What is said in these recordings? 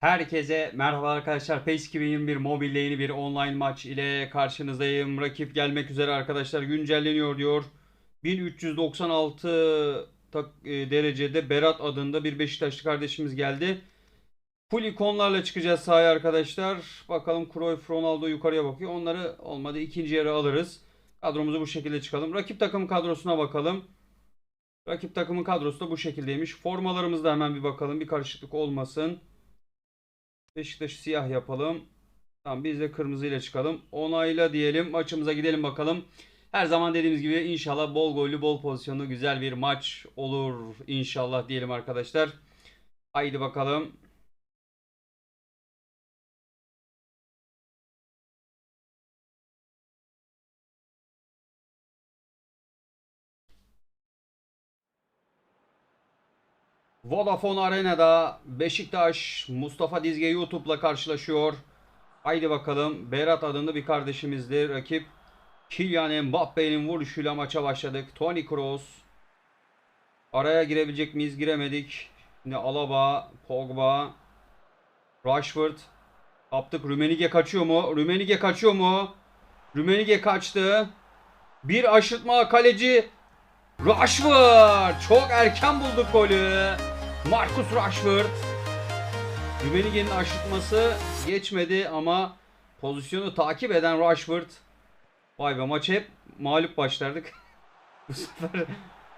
Herkese merhaba arkadaşlar. PES 2021 mobilde yeni bir online maç ile karşınızdayım. Rakip gelmek üzere arkadaşlar. Güncelleniyor diyor. 1396 tak- e, derecede Berat adında bir Beşiktaşlı kardeşimiz geldi. Full ikonlarla çıkacağız sahaya arkadaşlar. Bakalım Cruyff, Ronaldo yukarıya bakıyor. Onları olmadı ikinci yarı alırız. Kadromuzu bu şekilde çıkalım. Rakip takım kadrosuna bakalım. Rakip takımın kadrosu da bu şekildeymiş. Formalarımızda hemen bir bakalım. Bir karışıklık olmasın. Beşiktaş'ı siyah yapalım. Tamam biz de kırmızıyla çıkalım. Onayla diyelim. Maçımıza gidelim bakalım. Her zaman dediğimiz gibi inşallah bol gollü, bol pozisyonlu güzel bir maç olur inşallah diyelim arkadaşlar. Haydi bakalım. Vodafone Arena'da Beşiktaş Mustafa Dizge YouTube'la karşılaşıyor. Haydi bakalım. Berat adında bir kardeşimizdir. Rakip Kylian Mbappe'nin vuruşuyla maça başladık. Toni Kroos. Araya girebilecek miyiz? Giremedik. Şimdi Alaba, Pogba, Rashford. Kaptık. Rümenige kaçıyor mu? Rümenige kaçıyor mu? Rümenige kaçtı. Bir aşırtma kaleci Rashford çok erken bulduk golü. Marcus Rashford. Rümenige'nin aşırtması geçmedi ama pozisyonu takip eden Rashford. Vay be maç hep mağlup başlardık. Bu sefer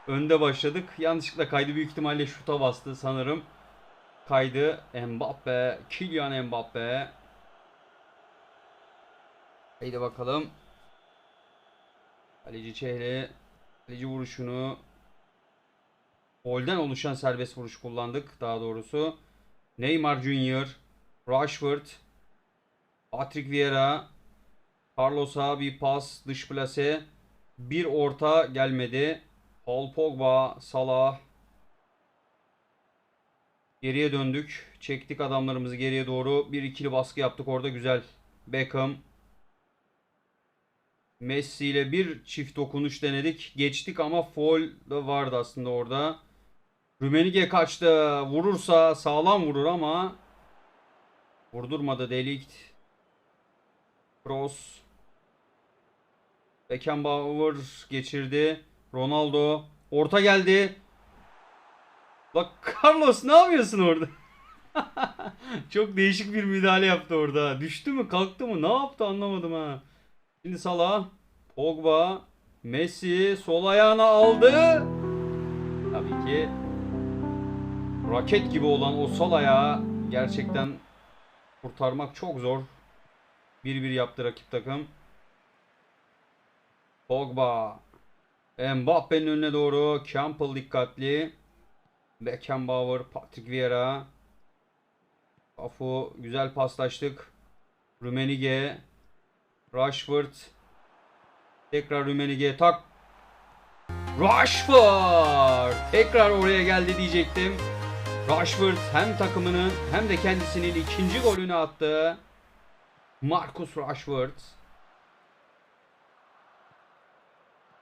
önde başladık. Yanlışlıkla kaydı büyük ihtimalle şuta bastı sanırım. Kaydı Mbappe, Kylian Mbappe. Haydi bakalım. Kaleci Çehre Kaleci vuruşunu golden oluşan serbest vuruş kullandık daha doğrusu. Neymar Junior, Rashford, Patrick Vieira, Carlos'a bir pas dış plase, bir orta gelmedi. Paul Pogba, Salah. Geriye döndük. Çektik adamlarımızı geriye doğru. Bir ikili baskı yaptık orada güzel. Beckham, Messi ile bir çift dokunuş denedik. Geçtik ama foul da vardı aslında orada. Rümenige kaçtı. Vurursa sağlam vurur ama vurdurmadı Delikt. Kroos. Beckenbauer geçirdi. Ronaldo. Orta geldi. Bak Carlos ne yapıyorsun orada? Çok değişik bir müdahale yaptı orada. Düştü mü kalktı mı ne yaptı anlamadım ha. Şimdi Salah, Pogba, Messi sol ayağına aldı. Tabii ki raket gibi olan o sol ayağı gerçekten kurtarmak çok zor. 1-1 yaptı rakip takım. Pogba, Mbappe'nin önüne doğru Campbell dikkatli. Beckenbauer, Patrick Vieira. Afu güzel paslaştık. Rumenige, Rashford. Tekrar Rümenige tak. Rashford. Tekrar oraya geldi diyecektim. Rashford hem takımının hem de kendisinin ikinci golünü attı. Marcus Rashford.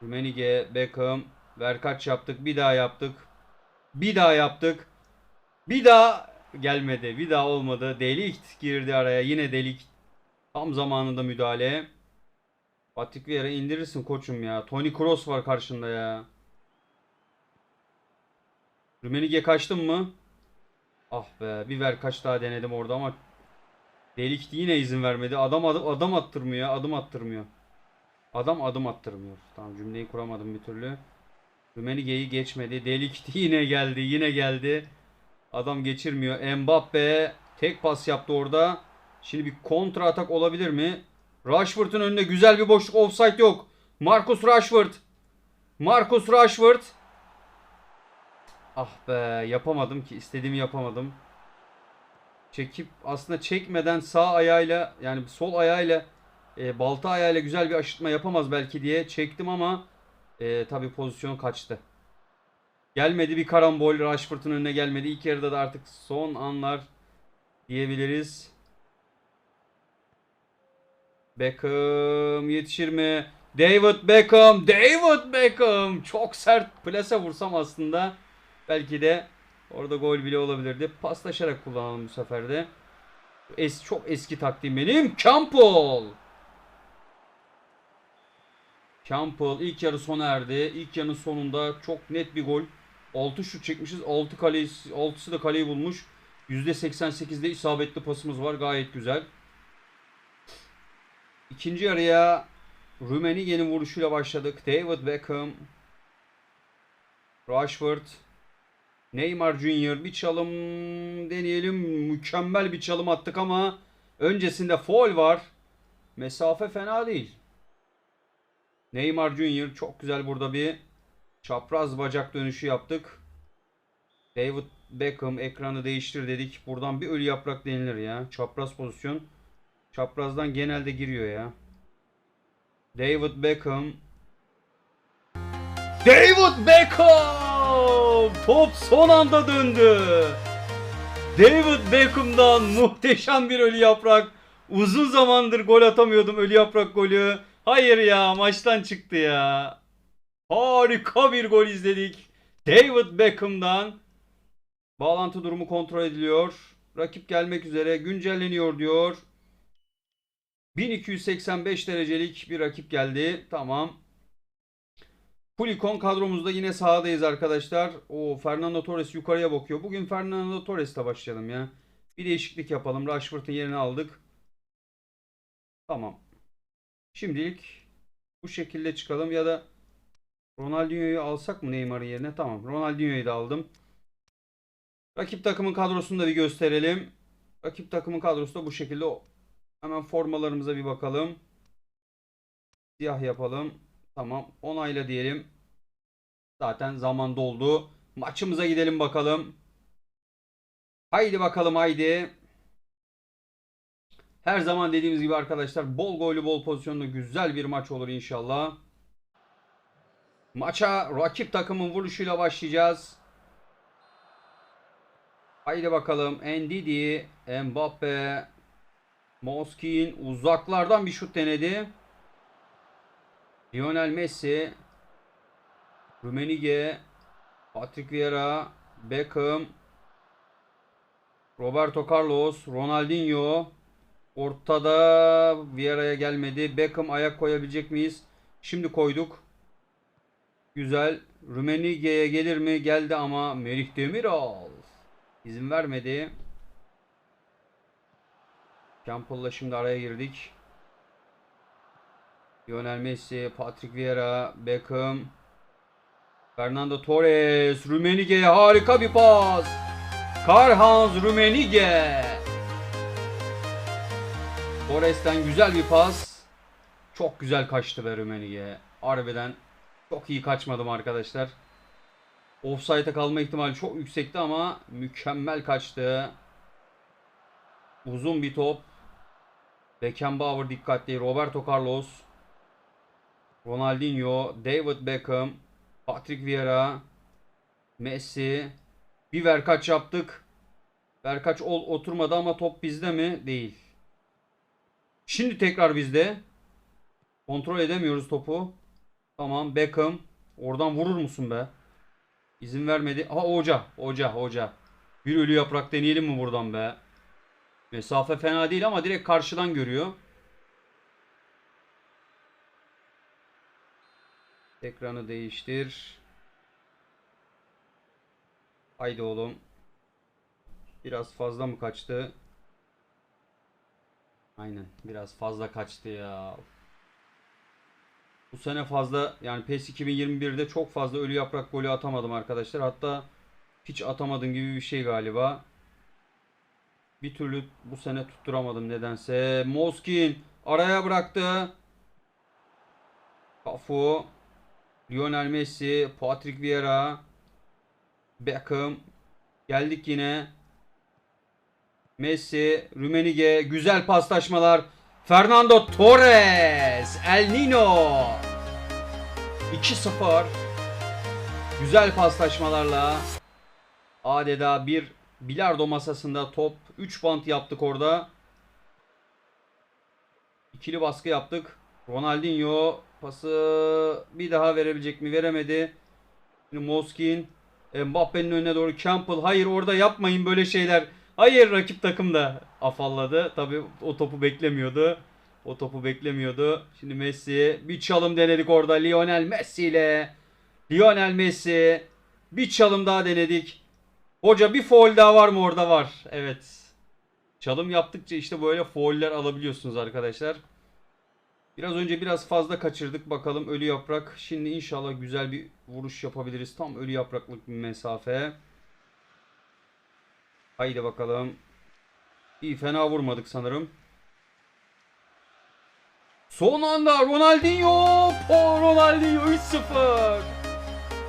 Rümenige, Beckham. Verkaç yaptık. Bir daha yaptık. Bir daha yaptık. Bir daha gelmedi. Bir daha olmadı. Delikt girdi araya. Yine Delikt Tam zamanında müdahale. Patrick Vieira indirirsin koçum ya. Toni Kroos var karşında ya. Rümenige kaçtın mı? Ah be bir ver kaç daha denedim orada ama Delikti yine izin vermedi. Adam adım, adam attırmıyor. Adım attırmıyor. Adam adım attırmıyor. Tamam cümleyi kuramadım bir türlü. Rümenige'yi geçmedi. Delikti yine geldi. Yine geldi. Adam geçirmiyor. Mbappe tek pas yaptı orada. Şimdi bir kontra atak olabilir mi? Rashford'un önünde güzel bir boşluk. Offside yok. Marcus Rashford. Marcus Rashford. Ah be yapamadım ki. istediğimi yapamadım. Çekip aslında çekmeden sağ ayağıyla yani sol ayağıyla e, balta ayağıyla güzel bir aşıtma yapamaz belki diye çektim ama e, tabi pozisyon kaçtı. Gelmedi bir karambol Rashford'un önüne gelmedi. İlk yarıda da artık son anlar diyebiliriz. Beckham yetişir mi? David Beckham, David Beckham. Çok sert plase vursam aslında belki de orada gol bile olabilirdi. Paslaşarak kullanalım bu sefer de. Es, çok eski taktiğim benim. Campbell. Campbell ilk yarı sona erdi. İlk yarının sonunda çok net bir gol. 6 şut çekmişiz. 6 kaleyi 6'sı da kaleyi bulmuş. %88'de isabetli pasımız var. Gayet güzel. İkinci yarıya Rummenigge'nin vuruşuyla başladık. David Beckham, Rashford, Neymar Junior bir çalım deneyelim. Mükemmel bir çalım attık ama öncesinde foul var. Mesafe fena değil. Neymar Junior çok güzel burada bir çapraz bacak dönüşü yaptık. David Beckham ekranı değiştir dedik. Buradan bir ölü yaprak denilir ya. Çapraz pozisyon. Çaprazdan genelde giriyor ya. David Beckham. David Beckham! Top son anda döndü. David Beckham'dan muhteşem bir ölü yaprak. Uzun zamandır gol atamıyordum ölü yaprak golü. Hayır ya maçtan çıktı ya. Harika bir gol izledik. David Beckham'dan. Bağlantı durumu kontrol ediliyor. Rakip gelmek üzere güncelleniyor diyor. 1285 derecelik bir rakip geldi. Tamam. Pulikon kadromuzda yine sahadayız arkadaşlar. O Fernando Torres yukarıya bakıyor. Bugün Fernando Torres'le başlayalım ya. Bir değişiklik yapalım. Rashford'un yerini aldık. Tamam. Şimdilik bu şekilde çıkalım ya da Ronaldinho'yu alsak mı Neymar'ın yerine? Tamam. Ronaldinho'yu da aldım. Rakip takımın kadrosunu da bir gösterelim. Rakip takımın kadrosu da bu şekilde. Hemen formalarımıza bir bakalım. Siyah yapalım. Tamam. Onayla diyelim. Zaten zaman doldu. Maçımıza gidelim bakalım. Haydi bakalım haydi. Her zaman dediğimiz gibi arkadaşlar bol gollü bol pozisyonlu güzel bir maç olur inşallah. Maça rakip takımın vuruşuyla başlayacağız. Haydi bakalım. Ndidi, Mbappe, Moskin uzaklardan bir şut denedi. Lionel Messi, Rumenige, Patrick Vieira, Beckham, Roberto Carlos, Ronaldinho. Ortada Vieira'ya gelmedi. Beckham ayak koyabilecek miyiz? Şimdi koyduk. Güzel. Rumenige'ye gelir mi? Geldi ama Merih Demiral izin vermedi. Campbell'la şimdi araya girdik. Lionel Messi, Patrick Vieira, Beckham, Fernando Torres, Rumenige'ye harika bir pas. Karhans Rumenige. Torres'ten güzel bir pas. Çok güzel kaçtı be Rumenige. Harbiden çok iyi kaçmadım arkadaşlar. Offside'e kalma ihtimali çok yüksekti ama mükemmel kaçtı. Uzun bir top. Beckenbauer dikkatli. Roberto Carlos. Ronaldinho. David Beckham. Patrick Vieira. Messi. Bir verkaç yaptık. Verkaç ol oturmadı ama top bizde mi? Değil. Şimdi tekrar bizde. Kontrol edemiyoruz topu. Tamam Beckham. Oradan vurur musun be? İzin vermedi. Ha hoca. Hoca. Hoca. Bir ölü yaprak deneyelim mi buradan be? Mesafe fena değil ama direkt karşıdan görüyor. Ekranı değiştir. Haydi oğlum. Biraz fazla mı kaçtı? Aynen. Biraz fazla kaçtı ya. Bu sene fazla yani PES 2021'de çok fazla ölü yaprak golü atamadım arkadaşlar. Hatta hiç atamadım gibi bir şey galiba. Bir türlü bu sene tutturamadım nedense. Moskin araya bıraktı. Cafu, Lionel Messi, Patrick Vieira, Beckham. Geldik yine. Messi, Rumenige, güzel paslaşmalar. Fernando Torres, El Nino. 2-0. Güzel paslaşmalarla adeta bir bilardo masasında top 3 bant yaptık orada. İkili baskı yaptık. Ronaldinho pası bir daha verebilecek mi? Veremedi. Şimdi Moskin Mbappe'nin önüne doğru Campbell. Hayır orada yapmayın böyle şeyler. Hayır rakip takım da afalladı. Tabi o topu beklemiyordu. O topu beklemiyordu. Şimdi Messi bir çalım denedik orada Lionel Messi ile. Lionel Messi bir çalım daha denedik. Hoca bir foul daha var mı orada var. Evet. Çalım yaptıkça işte böyle fauller alabiliyorsunuz arkadaşlar. Biraz önce biraz fazla kaçırdık. Bakalım ölü yaprak. Şimdi inşallah güzel bir vuruş yapabiliriz. Tam ölü yapraklık bir mesafe. Haydi bakalım. İyi fena vurmadık sanırım. Son anda Ronaldinho. Oh, Ronaldinho 3-0.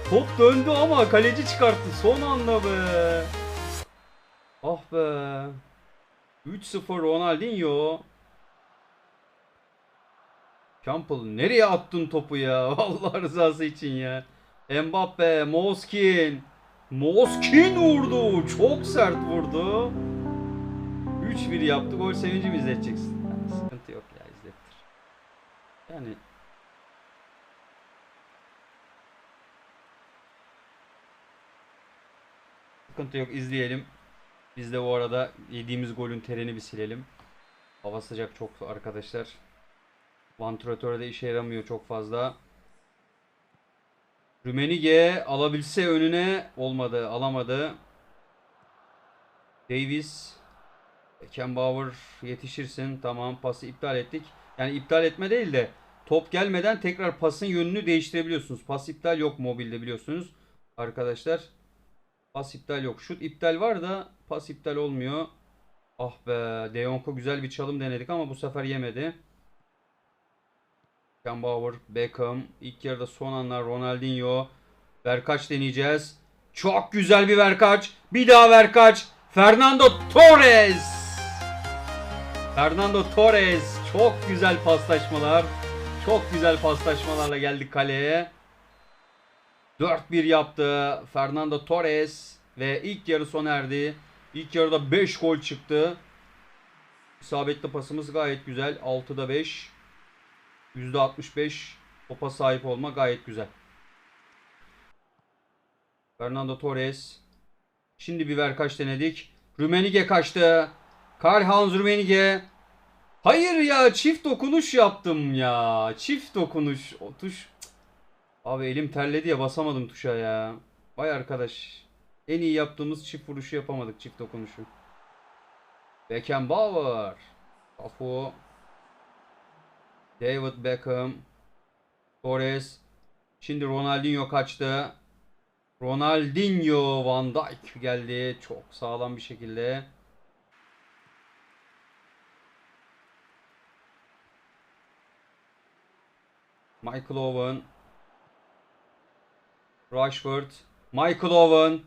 Top döndü ama kaleci çıkarttı. Son anda be. Ah be. 3-0 Ronaldinho. Campbell nereye attın topu ya? Allah rızası için ya. Mbappe, Moskin. Moskin vurdu. Çok sert vurdu. 3-1 yaptı. Gol sevinci mi izleteceksin? Yani sıkıntı yok ya izlettir. Yani sıkıntı yok izleyelim. Biz de bu arada yediğimiz golün terini bir silelim. Hava sıcak çok arkadaşlar. Vantilatör de işe yaramıyor çok fazla. Rümenige alabilse önüne olmadı, alamadı. Davis Beckenbauer yetişirsin. Tamam pası iptal ettik. Yani iptal etme değil de top gelmeden tekrar pasın yönünü değiştirebiliyorsunuz. Pas iptal yok mobilde biliyorsunuz. Arkadaşlar pas iptal yok. Şut iptal var da pas iptal olmuyor. Ah be De Jong'a güzel bir çalım denedik ama bu sefer yemedi. Beckenbauer, Beckham, ilk yarıda son anlar Ronaldinho. Verkaç deneyeceğiz. Çok güzel bir verkaç. Bir daha verkaç. Fernando Torres. Fernando Torres. Çok güzel paslaşmalar. Çok güzel paslaşmalarla geldik kaleye. 4-1 yaptı Fernando Torres ve ilk yarı sona erdi. İlk yarıda 5 gol çıktı. İsabetli pasımız gayet güzel. 6'da 5. %65 topa sahip olma gayet güzel. Fernando Torres. Şimdi bir ver kaç denedik. Rümenige kaçtı. Karl-Heinz Rümenige. Hayır ya çift dokunuş yaptım ya. Çift dokunuş. O tuş. Abi elim terledi ya basamadım tuşa ya. Vay arkadaş. En iyi yaptığımız çift vuruşu yapamadık çift dokunuşu. Beckenbauer. Cafu. David Beckham. Torres. Şimdi Ronaldinho kaçtı. Ronaldinho Van Dijk geldi. Çok sağlam bir şekilde. Michael Owen. Rashford. Michael Owen.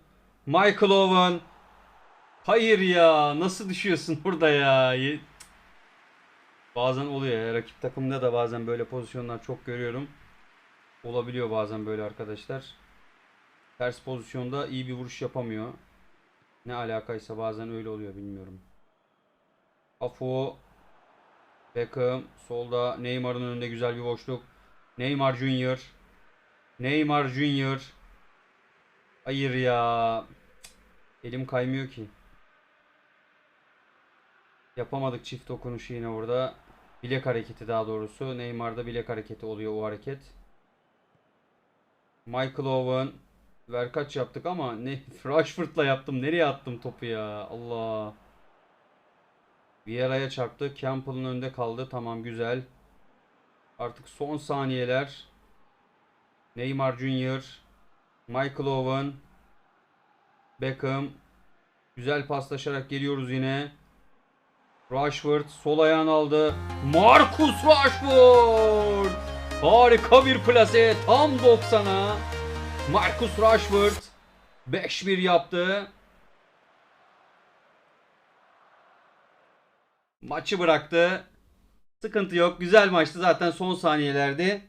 Michael Owen. Hayır ya. Nasıl düşüyorsun burada ya? Bazen oluyor ya. Rakip takımda da bazen böyle pozisyonlar çok görüyorum. Olabiliyor bazen böyle arkadaşlar. Ters pozisyonda iyi bir vuruş yapamıyor. Ne alakaysa bazen öyle oluyor bilmiyorum. Afu Beckham solda Neymar'ın önünde güzel bir boşluk. Neymar Junior. Neymar Junior. Hayır ya. Elim kaymıyor ki. Yapamadık çift dokunuşu yine orada. Bilek hareketi daha doğrusu. Neymar'da bilek hareketi oluyor o hareket. Michael Owen. Ver kaç yaptık ama ne Rashford'la yaptım. Nereye attım topu ya? Allah. Vieira'ya çarptı. Campbell'ın önünde kaldı. Tamam güzel. Artık son saniyeler. Neymar Junior. Michael Owen. Beckham. Güzel paslaşarak geliyoruz yine. Rashford sol ayağını aldı. Marcus Rashford. Harika bir plase. Tam 90'a. Marcus Rashford 5-1 yaptı. Maçı bıraktı. Sıkıntı yok. Güzel maçtı zaten son saniyelerdi.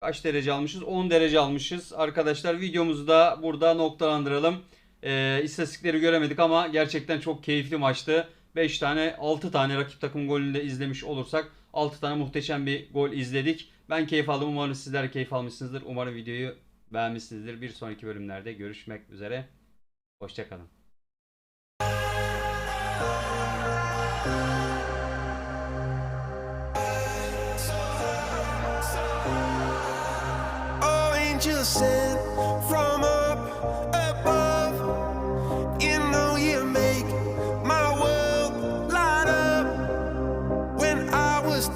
Kaç derece almışız? 10 derece almışız. Arkadaşlar videomuzu da burada noktalandıralım. Ee, istatistikleri göremedik ama gerçekten çok keyifli maçtı. 5 tane 6 tane rakip takım golünü de izlemiş olursak 6 tane muhteşem bir gol izledik. Ben keyif aldım. Umarım sizler keyif almışsınızdır. Umarım videoyu beğenmişsinizdir. Bir sonraki bölümlerde görüşmek üzere. Hoşçakalın. just says